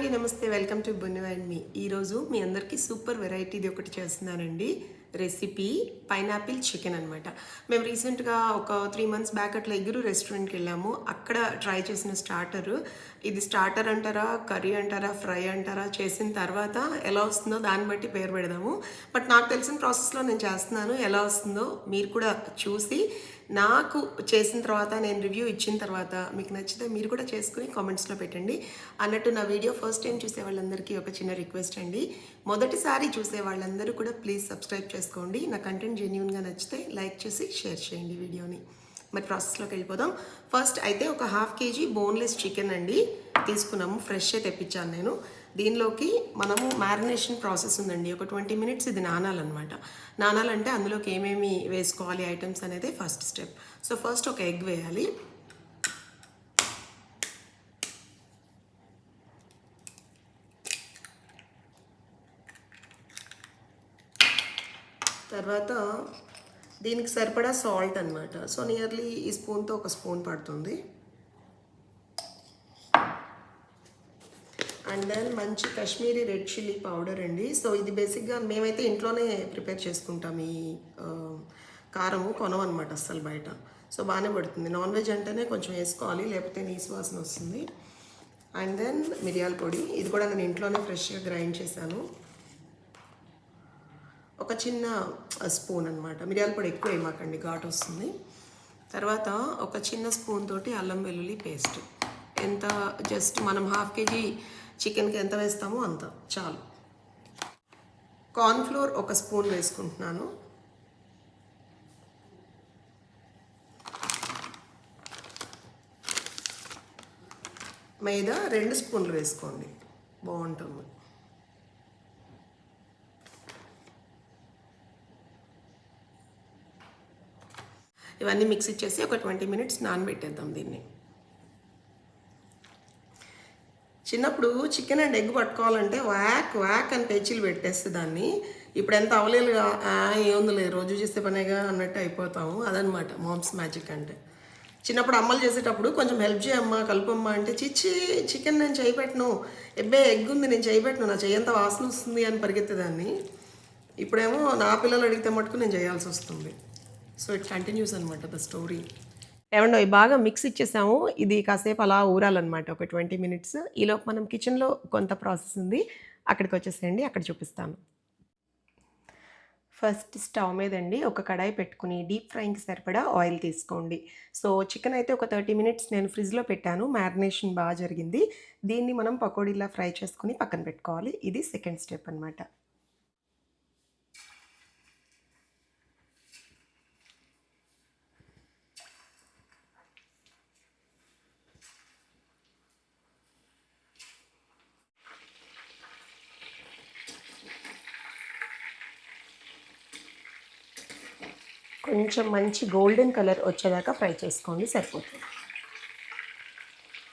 అండి నమస్తే. Welcome to Bunnu and me. ఈరోజు మీ అందరికీ సూపర్ వెరైటీది ఒకటి చేస్తున్నానండి. రెసిపీ పైనాపిల్ చికెన్ అనమాట మేము రీసెంట్గా ఒక త్రీ మంత్స్ బ్యాక్ అట్లా ఎగురు రెస్టారెంట్కి వెళ్ళాము. అక్కడ ట్రై చేసిన స్టార్టర్ ఇది స్టార్టర్ అంటారా కర్రీ అంటారా ఫ్రై అంటారా చేసిన తర్వాత ఎలా వస్తుందో దాన్ని బట్టి పేరు పెడదాము. బట్ నాకు తెలిసిన ప్రాసెస్లో నేను చేస్తున్నాను ఎలా వస్తుందో మీరు కూడా చూసి నాకు చేసిన తర్వాత నేను రివ్యూ ఇచ్చిన తర్వాత మీకు నచ్చితే మీరు కూడా చేసుకుని కామెంట్స్లో పెట్టండి. అన్నట్టు నా వీడియో ఫస్ట్ టైం చూసే వాళ్ళందరికీ ఒక చిన్న రిక్వెస్ట్ అండి. మొదటిసారి చూసే వాళ్ళందరూ కూడా ప్లీజ్ సబ్స్క్రైబ్ చేసుకోండి. నా కంటెంట్ జెన్యున్గా నచ్చితే లైక్ చేసి షేర్ చేయండి వీడియోని మరి ప్రాసెస్లోకి వెళ్ళిపోదాం. ఫస్ట్ అయితే ఒక హాఫ్ కేజీ బోన్లెస్ చికెన్ అండి. తీసుకున్నాము ఫ్రెష్ తెప్పించాను నేను. దీనిలోకి మనము మ్యారినేషన్ ప్రాసెస్ ఉందండి. ఒక ట్వంటీ మినిట్స్ ఇది నానాలన్నమాట. నానాలంటే అందులోకి ఏమేమి వేసుకోవాలి ఐటమ్స్ అనేది ఫస్ట్ స్టెప్. సో ఫస్ట్ ఒక ఎగ్ వేయాలి. తర్వాత దీనికి సరిపడా సాల్ట్ అనమాట సో నియర్లీ ఈ స్పూన్తో ఒక స్పూన్ పడుతుంది. అండ్ దెన్ మంచి కాశ్మీరీ రెడ్ చిల్లీ పౌడర్ అండి. సో ఇది బేసిక్గా మేమైతే ఇంట్లోనే ప్రిపేర్ చేసుకుంటాం ఈ ఆ, కారము కొనమన్నమాట అస్సలు బయట. సో బాగానే పడుతుంది. నాన్ వెజ్ అంటేనే కొంచెం వేసుకోవాలి లేకపోతే నీసు వాసన వస్తుంది. అండ్ దెన్ మిరియాల పొడి. ఇది కూడా నేను ఇంట్లోనే ఫ్రెష్గా గ్రైండ్ చేశాను. ఒక చిన్న స్పూన్ అనమాట మిరియాల పొడి ఎక్కువ వేయమాకండి ఘాట్ వస్తుంది. తర్వాత ఒక చిన్న స్పూన్ తోటి అల్లం వెల్లుల్లి పేస్ట్. ఎంత జస్ట్ మనం హాఫ్ కేజీ చికెన్కి ఎంత వేస్తామో అంత చాలు. కార్న్ఫ్లోర్ ఒక స్పూన్ వేసుకుంటున్నాను. మైదా రెండు స్పూన్లు వేసుకోండి. బాగుంటుంది. ఇవన్నీ మిక్స్ ఇచ్చేసి ఒక ట్వంటీ మినిట్స్ నానబెట్టేద్దాం దీన్ని. చిన్నప్పుడు చికెన్ అండ్ ఎగ్ పట్టుకోవాలంటే వ్యాక్ వ్యాక్ అని పేచీలు పెట్టేస్తే దాన్ని ఇప్పుడు ఎంత అవలేదు ఏముందిలే రోజు చేసే పనేగా అన్నట్టు అయిపోతాము. అదనమాట మామ్స్ మ్యాజిక్ అంటే. చిన్నప్పుడు అమ్మలు చేసేటప్పుడు కొంచెం హెల్ప్ చేయమ్మా కలుపమ్మా అంటే చిచ్చి చికెన్ నేను చేయబెట్టను ఎబ్బే ఎగ్ ఉంది నేను చేయబెట్టను నా చెయ్యంత వాసన వస్తుంది అని పరిగెత్తేదాన్ని ఇప్పుడేమో నా పిల్లలు అడిగితే మటుకు నేను చేయాల్సి వస్తుంది. సో ఇట్ కంటిన్యూస్ అనమాట ద స్టోరీ ఏమండో బాగా మిక్స్ ఇచ్చేసాము. ఇది కాసేపు అలా ఊరాలన్నమాట ఒక ట్వంటీ మినిట్స్ ఈలోపు మనం కిచెన్లో కొంత ప్రాసెస్ ఉంది. అక్కడికి వచ్చేసేయండి అక్కడ చూపిస్తాను. ఫస్ట్ స్టవ్ మీద అండి ఒక కడాయి పెట్టుకుని డీప్ ఫ్రైకి సరిపడా ఆయిల్ తీసుకోండి. సో చికెన్ అయితే ఒక థర్టీ మినిట్స్ నేను ఫ్రిడ్జ్లో పెట్టాను మ్యారినేషన్ బాగా జరిగింది. దీన్ని మనం పకోడీలా ఫ్రై చేసుకుని పక్కన పెట్టుకోవాలి. ఇది సెకండ్ స్టెప్ అనమాట కొంచెం మంచి గోల్డెన్ కలర్ వచ్చేదాకా ఫ్రై చేసుకోండి సరిపోతుంది.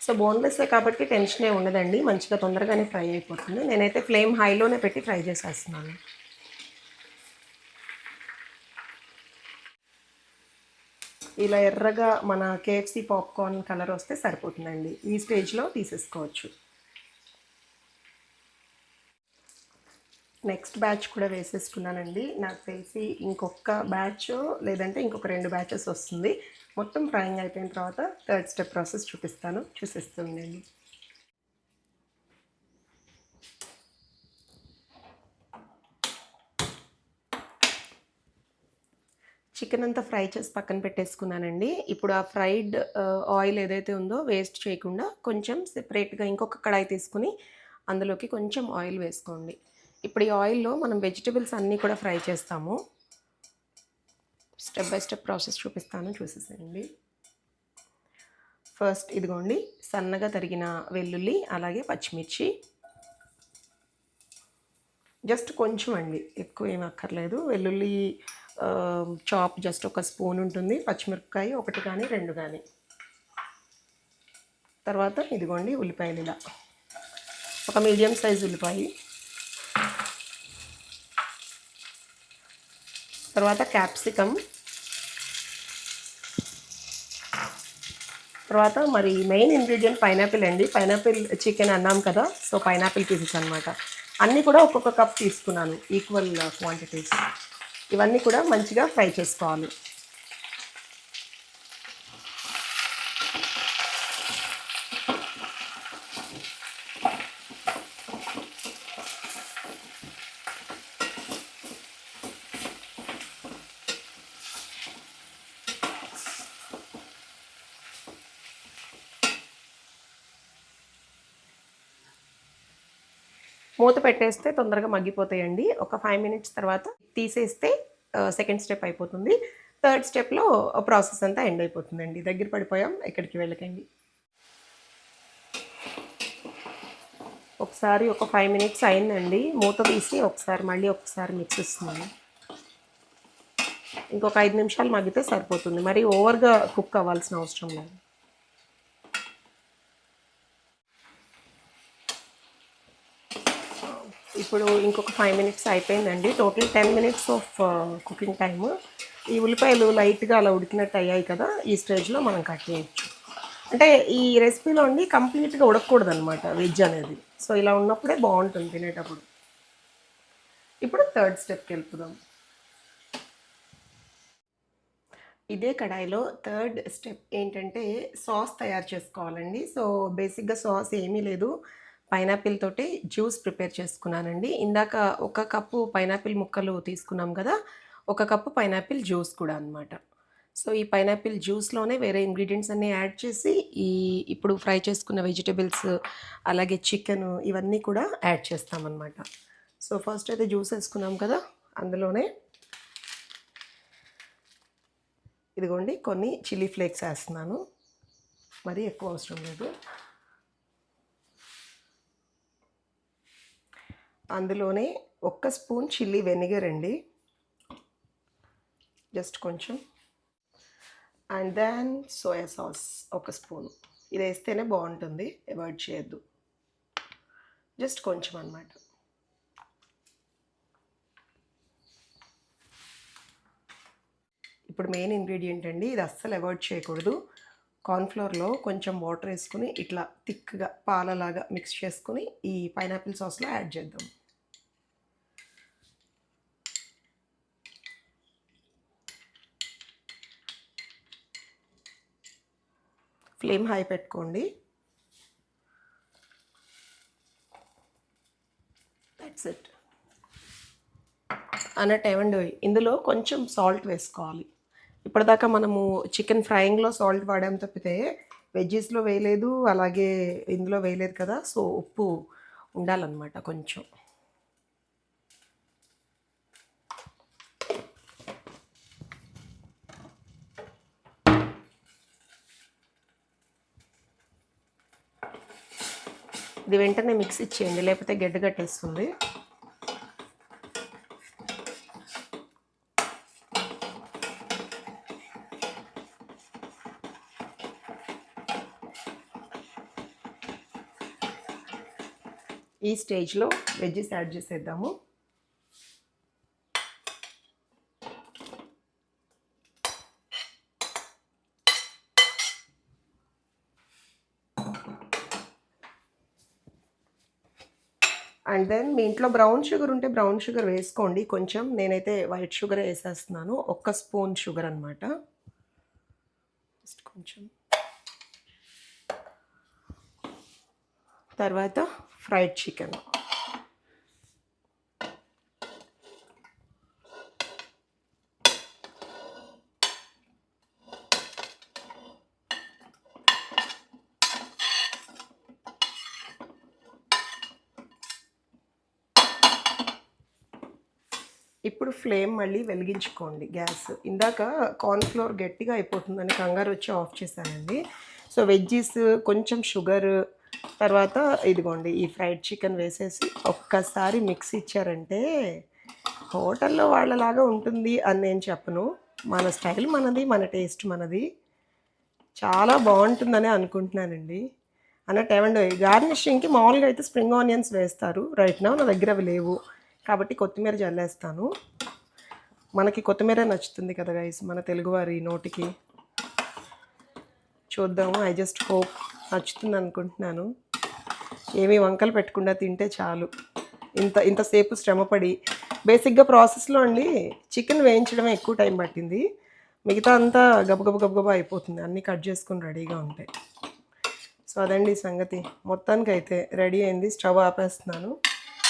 సో బోన్లెస్సే కాబట్టి టెన్షనే ఉండదండి మంచిగా తొందరగానే ఫ్రై అయిపోతుంది. నేనైతే ఫ్లేమ్ హైలోనే పెట్టి ఫ్రై చేసేస్తున్నాను. ఇలా ఎర్రగా మన కేఎఫ్సి పాప్కార్న్ కలర్ వస్తే సరిపోతుందండి. ఈ స్టేజ్లో తీసేసుకోవచ్చు. నెక్స్ట్ బ్యాచ్ కూడా వేసేసుకున్నానండి. నాకు తెలిసి ఇంకొక బ్యాచ్ లేదంటే ఇంకొక రెండు బ్యాచెస్ వస్తుంది. మొత్తం ఫ్రైయింగ్ అయిపోయిన తర్వాత థర్డ్ స్టెప్ ప్రాసెస్ చూపిస్తాను. చూసేస్తుండండి చికెన్ అంతా ఫ్రై చేసి పక్కన పెట్టేసుకున్నానండి. ఇప్పుడు ఆ ఫ్రైడ్ ఆయిల్ ఏదైతే ఉందో వేస్ట్ చేయకుండా కొంచెం సెపరేట్గా ఇంకొక కడాయి తీసుకుని అందులోకి కొంచెం ఆయిల్ వేసుకోండి. ఇప్పుడు ఈ ఆయిల్లో మనం వెజిటబుల్స్ అన్నీ కూడా ఫ్రై చేస్తాము. స్టెప్ బై స్టెప్ ప్రాసెస్ చూపిస్తాను చూసేసేయండి. ఫస్ట్ ఇదిగోండి సన్నగా తరిగిన వెల్లుల్లి అలాగే పచ్చిమిర్చి. జస్ట్ కొంచెం అండి ఎక్కువ ఏం అక్కర్లేదు. వెల్లుల్లి చాప్ జస్ట్ ఒక స్పూన్ ఉంటుంది పచ్చిమిరపకాయ ఒకటి కానీ రెండు కానీ. తర్వాత ఇదిగోండి ఉల్లిపాయలు ఇలా. ఒక మీడియం సైజ్ ఉల్లిపాయ. తర్వాత క్యాప్సికమ్. తర్వాత మరి మెయిన్ ఇంగ్రీడియంట్ పైనాపిల్ అండి. పైనాపిల్ చికెన్ అన్నాం కదా సో పైనాపిల్ పీసెస్ అనమాట అన్నీ కూడా ఒక్కొక్క కప్ తీసుకున్నాను ఈక్వల్ క్వాంటిటీస్. ఇవన్నీ కూడా మంచిగా ఫ్రై చేసుకోవాలి. మూత పెట్టేస్తే తొందరగా మగ్గిపోతాయండి. ఒక ఫైవ్ మినిట్స్ తర్వాత తీసేస్తే సెకండ్ స్టెప్ అయిపోతుంది. థర్డ్ స్టెప్లో ప్రాసెస్ అంతా ఎండ్ అయిపోతుందండి. దగ్గర పడిపోయాం ఎక్కడికి వెళ్ళకండి. ఒకసారి ఒక ఫైవ్ మినిట్స్ అయిందండి. మూత తీసి ఒకసారి మళ్ళీ ఒకసారి మిక్స్ ఇస్తున్నాను ఇంకొక ఐదు నిమిషాలు మగ్గితే సరిపోతుంది. మరి ఓవర్గా కుక్ అవ్వాల్సిన అవసరం లేదు. ఇప్పుడు ఇంకొక ఫైవ్ మినిట్స్ అయిపోయిందండి. Total ten minutes of cooking time ఈ ఉల్లిపాయలు లైట్గా అలా ఉడికినట్టు అయ్యాయి కదా ఈ స్టేజ్లో మనం కట్ చేయొచ్చు. అంటే ఈ రెసిపీలో అండి కంప్లీట్గా ఉడకకూడదు అనమాట వెజ్ అనేది. సో ఇలా ఉన్నప్పుడే బాగుంటుంది తినేటప్పుడు. ఇప్పుడు థర్డ్ స్టెప్కి వెళ్ళిపోదాం ఇదే కడాయిలో థర్డ్ స్టెప్ ఏంటంటే సాస్ తయారు చేసుకోవాలండి. సో బేసిక్గా సాస్ ఏమీ లేదు. పైనాపిల్ తోటి జ్యూస్ ప్రిపేర్ చేసుకున్నానండి. ఇందాక ఒక కప్పు పైనాపిల్ ముక్కలు తీసుకున్నాం కదా ఒక కప్పు పైనాపిల్ జ్యూస్ కూడా అనమాట సో ఈ పైనాపిల్ జ్యూస్లోనే వేరే ఇంగ్రీడియంట్స్ అన్నీ యాడ్ చేసి ఈ ఇప్పుడు ఫ్రై చేసుకున్న వెజిటేబుల్స్ అలాగే చికెన్ ఇవన్నీ కూడా యాడ్ చేస్తామన్నమాట. సో ఫస్ట్ అయితే జ్యూస్ వేసుకున్నాం కదా అందులోనే ఇదిగోండి కొన్ని చిల్లీ ఫ్లేక్స్ వేస్తున్నాను. మరీ ఎక్కువ అవసరం లేదు. అందులోనే ఒక్క స్పూన్ చిల్లీ వెనిగర్ అండి. జస్ట్ కొంచెం. అండ్ దెన్ సోయా సాస్ ఒక స్పూన్. ఇది వేస్తేనే బాగుంటుంది అవాయిడ్ చేయొద్దు. జస్ట్ కొంచెం అన్నమాట. ఇప్పుడు మెయిన్ ఇంగ్రీడియంట్ అండి ఇది అస్సలు అవాయిడ్ చేయకూడదు. కార్న్ఫ్లోర్లో కొంచెం వాటర్ వేసుకుని ఇట్లా థిక్గా పాలలాగా మిక్స్ చేసుకుని ఈ పైనాపిల్ సాస్లో యాడ్ చేద్దాం. ఫ్లేమ్ హై పెట్టుకోండి. దట్స్ ఇట్ అన్నట్టు ఏమండి ఇందులో కొంచెం సాల్ట్ వేసుకోవాలి. ఇప్పటిదాకా మనము చికెన్ ఫ్రైయింగ్లో సాల్ట్ వాడాం తప్పితే వెజ్జెస్లో వేయలేదు అలాగే ఇందులో వేయలేదు కదా సో ఉప్పు ఉండాలన్నమాట కొంచెం. ఇది వెంటనే మిక్స్ ఇచ్చేయండి లేకపోతే గడ్డ కట్టేస్తుంది. ఈ స్టేజ్లో వెజ్జెస్ యాడ్ చేసేద్దాము. అండ్ దెన్ మీ ఇంట్లో బ్రౌన్ షుగర్ ఉంటే బ్రౌన్ షుగర్ వేసుకోండి. కొంచెం నేనైతే వైట్ షుగర్ వేసేస్తున్నాను. ఒక్క స్పూన్ షుగర్ అనమాట జస్ట్ కొంచెం. తర్వాత ఫ్రైడ్ చికెన్. ఇప్పుడు ఫ్లేమ్ మళ్ళీ వెలిగించుకోండి గ్యాస్. ఇందాక కార్న్ఫ్లోర్ గట్టిగా అయిపోతుందని కంగారు వచ్చి ఆఫ్ చేశానండి. సో వెజ్జీస్ కొంచెం షుగర్ తర్వాత ఇదిగోండి ఈ ఫ్రైడ్ చికెన్ వేసేసి ఒక్కసారి మిక్స్ ఇచ్చారంటే హోటల్లో వాళ్ళలాగా ఉంటుంది అని నేను చెప్పను. మన స్టైల్ మనది మన టేస్ట్ మనది. చాలా బాగుంటుందని అనుకుంటున్నానండి. అన్నట్టు ఏమండి గార్నిషింగ్కి మామూలుగా అయితే స్ప్రింగ్ ఆనియన్స్ వేస్తారు. రైట్ నా నా దగ్గర అవి లేవు. కాబట్టి కొత్తిమీర జల్లేస్తాను. మనకి కొత్తిమీర నచ్చుతుంది కదా గైస్ మన తెలుగువారి నోటికి. చూద్దాము ఐ జస్ట్ హోప్ నచ్చుతుంది అనుకుంటున్నాను ఏమీ వంకలు పెట్టకుండా తింటే చాలు. ఇంత ఇంతసేపు శ్రమపడి బేసిక్గా ప్రాసెస్లో అండి చికెన్ వేయించడమే ఎక్కువ టైం పట్టింది. మిగతా అంతా గబగబ గబగబా అయిపోతుంది. అన్నీ కట్ చేసుకుని రెడీగా ఉంటాయి. సో అదండి సంగతి. మొత్తానికి అయితే రెడీ అయింది. స్టవ్ ఆపేస్తున్నాను.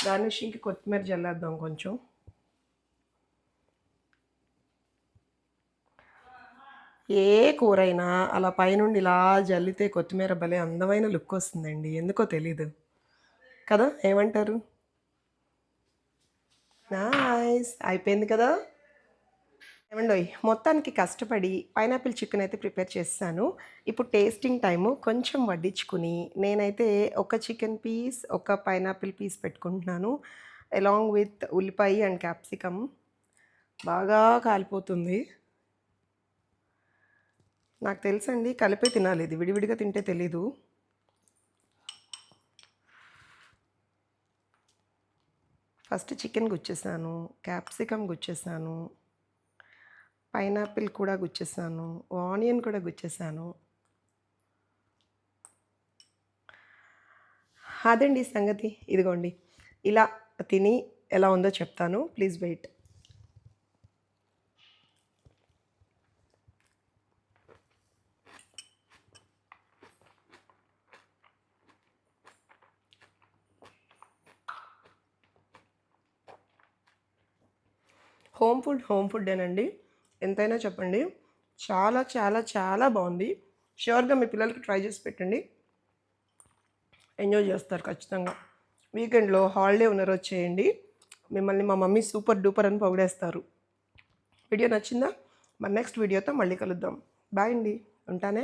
గార్నిషింగ్కి కొత్తిమీర జల్లేద్దాం కొంచెం. ఏ కూరైనా అలా పైనుండి ఇలా జల్లితే కొత్తిమీర భలే అందమైన లుక్ వస్తుందండి. ఎందుకో తెలీదు. కదా? ఏమంటారు? నైస్ అయిపోయింది కదా? ఏమండోయ్ మొత్తానికి కష్టపడి పైనాపిల్ చికెన్ అయితే ప్రిపేర్ చేస్తాను. ఇప్పుడు టేస్టింగ్ టైము కొంచెం వడ్డించుకుని నేనైతే ఒక చికెన్ పీస్ ఒక పైనాపిల్ పీస్ పెట్టుకుంటున్నాను. అలాంగ్ విత్ ఉల్లిపాయ అండ్ క్యాప్సికమ్. బాగా కాలిపోతుంది. నాకు తెలుసండి కలిపే తినాలి ఇది. విడివిడిగా తింటే తెలీదు. ఫస్ట్ చికెన్ గుచ్చేసాను క్యాప్సికమ్ గుచ్చేసాను పైనాపిల్ కూడా గుచ్చేసాను ఆనియన్ కూడా గుచ్చేసాను. అదండి సంగతి. ఇదిగోండి. ఇలా తిని ఎలా ఉందో చెప్తాను. Please wait. Home food home ఫుడ్డేనండి ఎంతైనా చెప్పండి. చాలా చాలా చాలా బాగుంది. షూర్గా మీ పిల్లలకి ట్రై చేసి పెట్టండి. ఎంజాయ్ చేస్తారు ఖచ్చితంగా. వీకెండ్లో హాలిడే ఉన్న రోజు చేయండి. మిమ్మల్ని మా మమ్మీ సూపర్ డూపర్ అని పొగిడేస్తారు. వీడియో నచ్చిందా? మరి నెక్స్ట్ వీడియోతో మళ్ళీ కలుద్దాం. బాయ్ అండి. ఉంటానే?